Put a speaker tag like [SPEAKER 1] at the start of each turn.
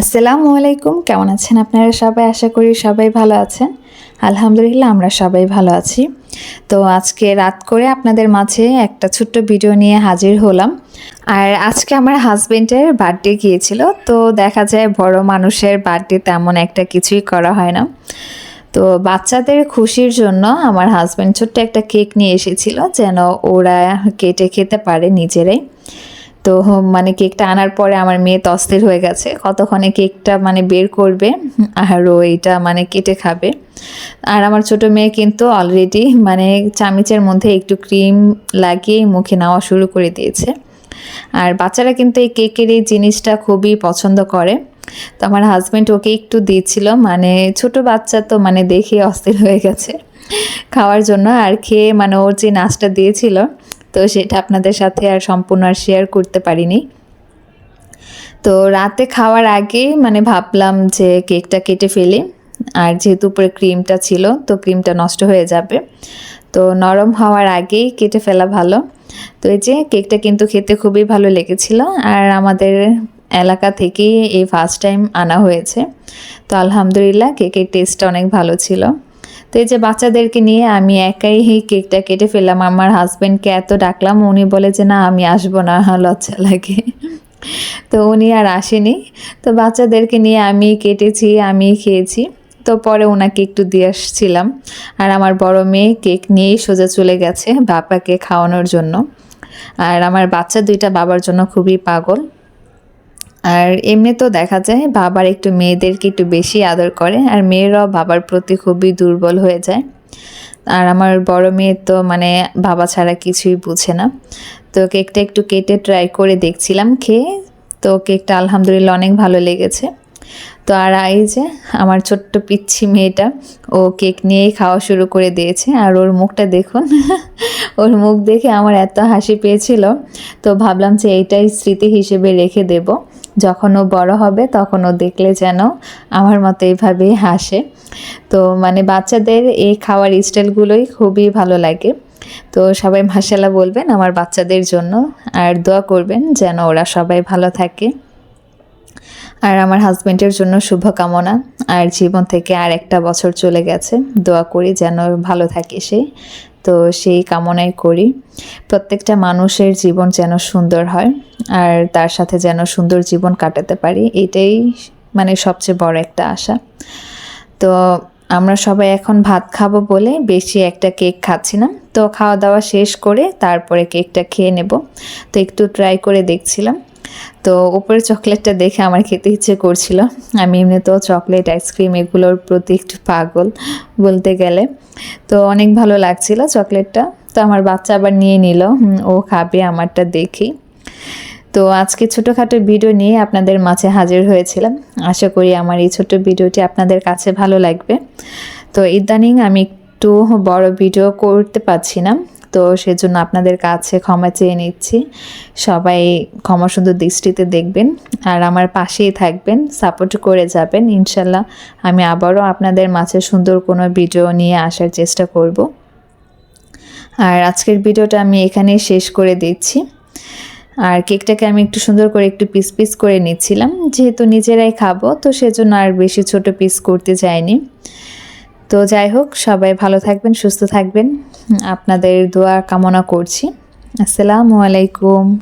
[SPEAKER 1] আসসালামু আলাইকুম, কেমন আছেন আপনারা সবাই? আশা করি সবাই ভালো আছেন। আলহামদুলিল্লাহ, আমরা সবাই ভালো আছি। তো আজকে রাত করে আপনাদের মাঝে একটা ছোট্ট ভিডিও নিয়ে হাজির হলাম। আর আজকে আমার হাজবেন্ডের বার্থডে গিয়েছিল, তো দেখা যায় বড় মানুষের বার্থডে তেমন একটা কিছুই করা হয় না। তো বাচ্চাদের খুশির জন্য আমার হাজব্যান্ড ছোট্ট একটা কেক নিয়ে এসেছিল, যেন ওরা কেটে খেতে পারে নিজেরাই। তো মানে কেকটা আনার পরে আমার মেয়ে তস্তির হয়ে গেছে। কতক্ষণে কেকটা মানে বের করবে, আর ও এটা মানে কেটে খাবে। আর আমার ছোট মেয়ে কিন্তু অলরেডি মানে চামিচের মধ্যে একটু ক্রিম লাগিয়ে মুখে নেওয়া শুরু করে দিয়েছে। আর বাচ্চারা কিন্তু এই কেকের এই জিনিসটা খুবই পছন্দ করে। তো আমার হাজব্যান্ড ওকে একটু দিচ্ছিল মানে ছোট বাচ্চা তো মানে দেখে অস্থির হয়ে গেছে। খাওয়ার জন্য আর খেয়ে মানে ওর যে নাচটা দিয়েছিল তো সেটা আপনাদের সাথে আর সম্পূর্ণ আর শেয়ার করতে পারিনি। তো রাতে খাওয়ার আগেই মানে ভাবলাম যে কেকটা কেটে ফেলি। আর যেহেতু উপরে ক্রিমটা ছিল, তো ক্রিমটা নষ্ট হয়ে যাবে। তো নরম হওয়ার আগেই কেটে ফেলা ভালো। তো এই যে কেকটা কিন্তু খেতে খুবই ভালো লেগেছিল। আর আমাদের এলাকা থেকেই এই ফার্স্ট টাইম আনা হয়েছে। তো আলহামদুলিল্লাহ কেকের টেস্টটা অনেক ভালো ছিল। তো এই যে বাচ্চাদেরকে নিয়ে আমি একাই এই কেকটা কেটে ফেললাম। আমার হাজব্যান্ডকে এত ডাকলাম, উনি বলে যে, না, আমি আসব না, লজ্জা লাগে। তো উনি আর আসেনি। তো বাচ্চাদেরকে নিয়ে আমি কেটেছি, আমি খেয়েছি। তো পরে ওনাকে একটু দিয়ে আসছিলাম। আর আমার বড় মেয়ে কেক নিয়েই সোজা চলে গেছে বাবাকে খাওয়ানোর জন্য। আর আমার বাচ্চা দুইটা বাবার জন্য খুবই পাগল। আর এমনি তো দেখা যায় বাবার একটু মেয়েদেরকে একটু বেশি আদর করে, আর মেয়েরাও বাবার প্রতি খুবই দুর্বল হয়ে যায়। আর আমার বড় মেয়ে তো মানে বাবা ছাড়া কিছুই বুঝে না। তো কেকটা একটু কেটে ট্রাই করে দেখছিলাম, খেয়ে তো কেকটা আলহামদুলিল্লাহ অনেক ভালো লেগেছে। তো আর এই যে আমার ছোট্ট পিচ্ছি মেয়েটা, ও কেক নিয়েই খাওয়া শুরু করে দিয়েছে। আর ওর মুখটা দেখুন, ওর মুখ দেখে আমার এত হাসি পেয়েছিল। তো ভাবলাম যে এইটাই স্মৃতি হিসেবে রেখে দেব। যখন ও বড় হবে, তখন ও দেখলে যেন আমার মতো এইভাবেই হাসে। তো মানে বাচ্চাদের এই খাওয়ার স্টাইলগুলোই খুবই ভালো লাগে। তো সবাই মাসাল্লাহ বলবেন আমার বাচ্চাদের জন্য, আর দোয়া করবেন যেন ওরা সবাই ভালো থাকে। আর আমার হাজব্যান্ডের জন্য শুভকামনা। আর জীবন থেকে আর একটা বছর চলে গেছে, দোয়া করি যেন ভালো থাকে সে। তো সেই কামনাই করি। প্রত্যেকটা মানুষের জীবন যেন সুন্দর হয় আর তার সাথে যেন সুন্দর জীবন কাটাতে পারি, এটাই মানে সবচেয়ে বড় একটা আশা। তো আমরা সবাই এখন ভাত খাব বলে বেশি একটা কেক খাচ্ছি না। তো খাওয়া দাওয়া শেষ করে তারপরে কেকটা খেয়ে নেব। তো একটু ট্রাই করে দেখছিলাম। তো উপরে চকলেটটা দেখে আমার খেতে ইচ্ছে করছিল। আমি এমনিতেও চকলেট, আইসক্রিম এগুলোর প্রতি একটু পাগল বলতে গেলে। তো অনেক ভালো লাগছিল চকলেটটা। তো আমার বাচ্চা আবার নিয়ে নিল। ও খাবে আমারটা দেখি। তো আজকে ছোটোখাটো ভিডিও নিয়ে আপনাদের মাঝে হাজির হয়েছিলাম। আশা করি আমার এই ছোট ভিডিওটি আপনাদের কাছে ভালো লাগবে। তো ইদানিং আমি একটু বড় ভিডিও করতে পারছি না। তো সেজন্য আপনাদের কাছে ক্ষমা চেয়ে নিচ্ছি। সবাই ক্ষমা সুন্দর দৃষ্টিতে দেখবেন আর আমার পাশেই থাকবেন, সাপোর্ট করে যাবেন। ইনশাল্লাহ আমি আবারও আপনাদের মাঝে সুন্দর কোনো ভিডিও নিয়ে আসার চেষ্টা করব। আর আজকের ভিডিওটা আমি এখানেই শেষ করে দিচ্ছি। আর কেকটাকে আমি একটু সুন্দর করে একটু পিস পিস করে নিচ্ছিলাম। যেহেতু নিজেরাই খাব, তো সেজন্য আর বেশি ছোট পিস করতে যাইনি তো যাই হোক, সবাই ভালো থাকবেন, সুস্থ থাকবেন। আপনাদের দোয়া কামনা করছি। আসসালামু আলাইকুম।